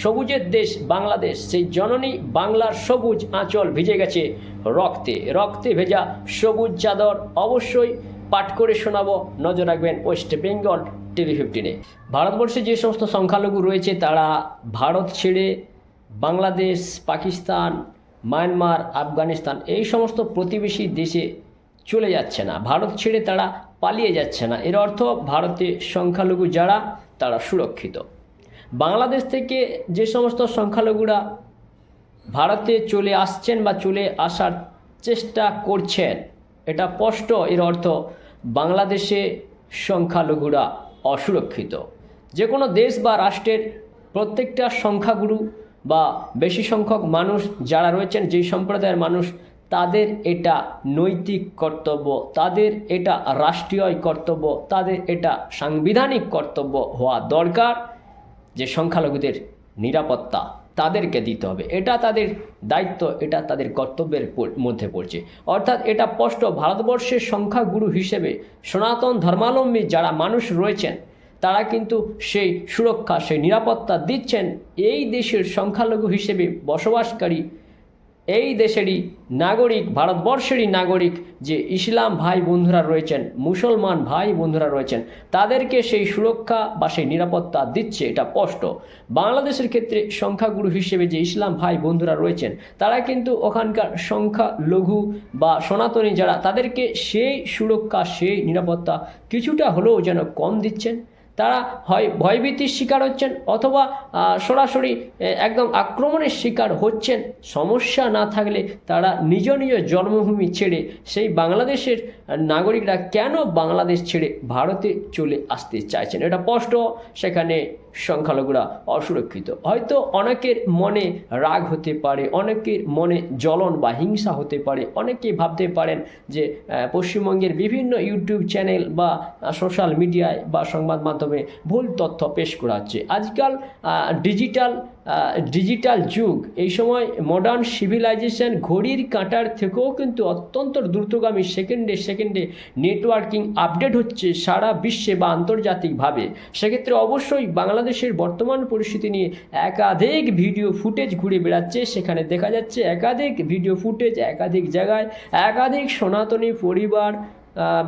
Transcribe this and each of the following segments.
সবুজের দেশ বাংলাদেশ, সেই জননী বাংলার সবুজ আঁচল ভিজে গেছে রক্তে। রক্তে ভেজা সবুজ চাদর অবশ্যই পাঠ করে শোনাবো। নজর রাখবেন ওয়েস্ট বেঙ্গল টিভি ফিফটিনে। ভারতবর্ষে যে সমস্ত সংখ্যালঘু রয়েছে, তারা ভারত ছেড়ে বাংলাদেশ, পাকিস্তান, মায়ানমার, আফগানিস্তান এই সমস্ত প্রতিবেশী দেশে চলে যাচ্ছে না। ভারত ছেড়ে তারা পালিয়ে যাচ্ছে না। এর অর্থ ভারতে সংখ্যালঘু যারা, তারা সুরক্ষিত। বাংলাদেশ থেকে যে সমস্ত সংখ্যালঘুরা ভারতে চলে আসছেন বা চলে আসার চেষ্টা করছেন, এটা স্পষ্ট, এর অর্থ বাংলাদেশে সংখ্যালঘুরা অসুরক্ষিত। যে কোনো দেশ বা রাষ্ট্রের প্রত্যেকটা সংখ্যাগুরু বা বেশি সংখ্যক মানুষ যারা রয়েছেন, যেই সম্প্রদায়ের মানুষ, তাদের এটা নৈতিক কর্তব্য, তাদের এটা রাষ্ট্রীয় কর্তব্য, তাদের এটা সাংবিধানিক কর্তব্য হওয়া দরকার। যে সংখ্যালঘুদের নিরাপত্তা তাদেরকে দিতে হবে। এটা তাদের দায়িত্ব, এটা তাদের কর্তব্যের মধ্যে পড়ছে। অর্থাৎ এটা স্পষ্ট, ভারতবর্ষের সংখ্যাগুরু হিসেবে সনাতন ধর্মাবলম্বী যারা মানুষ রয়েছেন, তারা কিন্তু সেই সুরক্ষা, সেই নিরাপত্তা দিচ্ছেন। এই দেশের সংখ্যালঘু হিসেবে বসবাসকারী এই দেশেরই নাগরিক, ভারতবর্ষেরই নাগরিক যে ইসলাম ভাই বন্ধুরা রয়েছেন, মুসলমান ভাই বন্ধুরা রয়েছেন, তাদেরকে সেই সুরক্ষা বা সেই নিরাপত্তা দিচ্ছে, এটা স্পষ্ট। বাংলাদেশের ক্ষেত্রে সংখ্যাগুরু হিসেবে যে ইসলাম ভাই বন্ধুরা রয়েছেন, তারা কিন্তু ওখানকার সংখ্যা লঘু বা সনাতনী যারা, তাদেরকে সেই সুরক্ষা, সেই নিরাপত্তা কিছুটা হলেও যেন কম দিচ্ছেন। তারা হয় ভয়ভীতির শিকার হচ্ছেন অথবা সরাসরি একদম আক্রমণের শিকার হচ্ছেন। সমস্যা না থাকলে তারা নিজ নিজ জন্মভূমি ছেড়ে সেই বাংলাদেশের নাগরিকরা কেন বাংলাদেশ ছেড়ে ভারতে চলে আসতে চাইছেন? এটা স্পষ্ট। সেখানে সংখ্যালঘুরা অসুরক্ষিত। হয়তো অনেকের মনে রাগ হতে পারে, অনেকের মনে জ্বলন বা হিংসা হতে পারে, অনেকে ভাবতে পারেন যে পশ্চিমবঙ্গের বিভিন্ন ইউটিউব চ্যানেল বা সোশ্যাল মিডিয়ায় বা সংবাদ মাধ্যমে ভুল তথ্য পেশ করা হচ্ছে। আজকাল ডিজিটাল ডিজিটাল যুগ। এই সময় মডার্ন সিভিলাইজেশন ঘড়ির কাঁটার থেকেও কিন্তু অত্যন্ত দ্রুতগামী সেকেন্ডে সেকেন্ডে নেটওয়ার্কিং আপডেট হচ্ছে সারা বিশ্বে বা আন্তর্জাতিকভাবে। সেক্ষেত্রে অবশ্যই বাংলাদেশের বর্তমান পরিস্থিতি নিয়ে একাধিক ভিডিও ফুটেজ ঘুরে বেড়াচ্ছে। সেখানে দেখা যাচ্ছে একাধিক ভিডিও ফুটেজ একাধিক জায়গায়, একাধিক সনাতনী পরিবার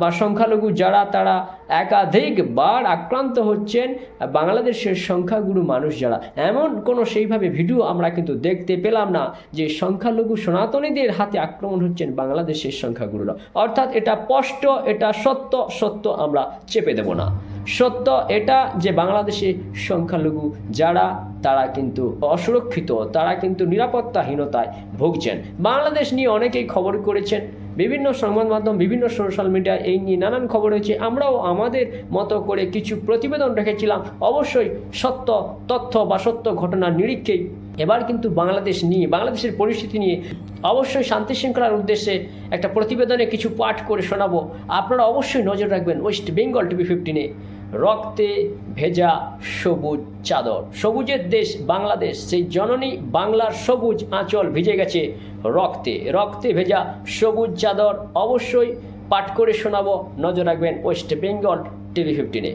বা সংখ্যালঘু যারা তারা একাধিকবার আক্রান্ত হচ্ছেন বাংলাদেশের সংখ্যাগুরু মানুষ যারা। এমন কোনো সেইভাবে ভিডিও আমরা কিন্তু দেখতে পেলাম না যে সংখ্যালঘু সনাতনীদের হাতে আক্রমণ হচ্ছেন বাংলাদেশের সংখ্যাগুরুরা। অর্থাৎ এটা স্পষ্ট, এটা সত্য সত্য আমরা চেপে দেব না। সত্য এটা যে বাংলাদেশে সংখ্যালঘু যারা, তারা কিন্তু অসুরক্ষিত, তারা কিন্তু নিরাপত্তাহীনতায় ভুগছেন। বাংলাদেশ নিয়ে অনেকেই খবর করেছেন বিভিন্ন সংবাদ মাধ্যম, বিভিন্ন সোশ্যাল মিডিয়া এই নিয়ে নানান খবর হয়েছে আমরাও আমাদের মতো করে কিছু প্রতিবেদন রেখেছিলাম। অবশ্যই সত্য, তথ্য বা সত্য ঘটনার নিরীক্ষেই এবার কিন্তু বাংলাদেশ নিয়ে, বাংলাদেশের পরিস্থিতি নিয়ে অবশ্যই শান্তি শৃঙ্খলার উদ্দেশ্যে একটা প্রতিবেদনে কিছু পাঠ করে শোনাবো। আপনারা অবশ্যই নজর রাখবেন ওয়েস্ট বেঙ্গল টিভি ফিফটিনে রক্তে ভেজা সবুজ চাদর। সবুজের দেশ বাংলাদেশ, সেই জননী বাংলার সবুজ আঁচল ভিজে গেছে রক্তে। রক্তে ভেজা সবুজ চাদর অবশ্যই পাঠ করে শোনাবো। নজর রাখবেন ওয়েস্ট বেঙ্গল টিভি ফিফটিনে